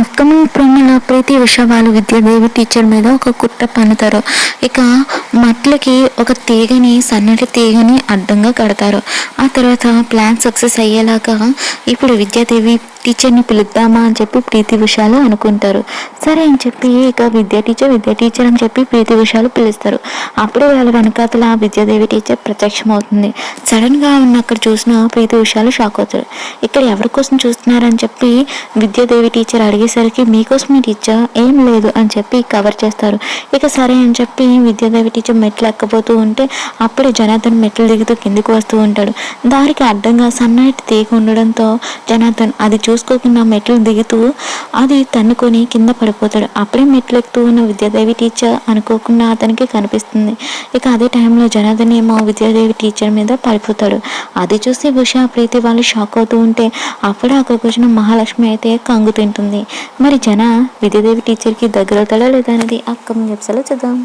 అక్కమ్మ ప్రమిళ ప్రీతి ఉష వాళ్ళు విద్యాదేవి టీచర్ మీద ఒక కుట్ర పన్నుతారు. ఇక మట్లకి ఒక తీగని సన్నటి తీగని అడ్డంగా కడతారు. ఆ తర్వాత ప్లాన్ సక్సెస్ అయ్యేలాగా ఇప్పుడు విద్యాదేవి టీచర్ని పిలుద్దామా అని చెప్పి ప్రీతి ఉషాలు అనుకుంటారు. సరే అని చెప్పి ఇక విద్యా టీచర్ విద్యా టీచర్ అని చెప్పి ప్రీతి ఉషాలు పిలుస్తారు. అప్పుడే వాళ్ళ వెనకాతల విద్యాదేవి టీచర్ ప్రత్యక్షం అవుతుంది సడన్గా ఉన్న అక్కడ చూసిన ప్రీతి ఉషాలు షాక్ అవుతారు. ఇక్కడ ఎవరి కోసం చూస్తున్నారని చెప్పి విద్యాదేవి టీచర్ అడిగేసరికి మీకోసమే టీచర్ ఏం లేదు అని చెప్పి కవర్ చేస్తారు. ఇక సరే అని చెప్పి విద్యాదేవి టీచర్ మెట్లు ఎక్కబోతూ ఉంటే అప్పుడే జనార్దన్ మెట్లు దిగుతూ కిందికి వస్తూ ఉంటాడు. దారికి అడ్డంగా సన్నటి తీగ ఉండడంతో జనార్దన్ అది చూసుకోకుండా మెట్లు దిగుతూ అది తన్నుకొని కింద పడిపోతాడు. అప్పుడే మెట్లు ఎక్కుతూ ఉన్న విద్యాదేవి టీచర్ అనుకోకుండా అతనికి కనిపిస్తుంది. ఇక అదే టైంలో జనార్దన్ ఏమో విద్యాదేవి టీచర్ మీద పడిపోతాడు. అది చూసి ఉషా ప్రీతి వాళ్ళు షాక్ అవుతూ ఉంటే అప్పుడే అక్కడికి వచ్చిన మహాలక్ష్మి అయితే కంగు తింటుంది. మరి జన విద్యాదేవి టీచర్కి దగ్గర అవుతాడా లేదా అనేది అక్క ఎపిసోడ్లో చూద్దాం.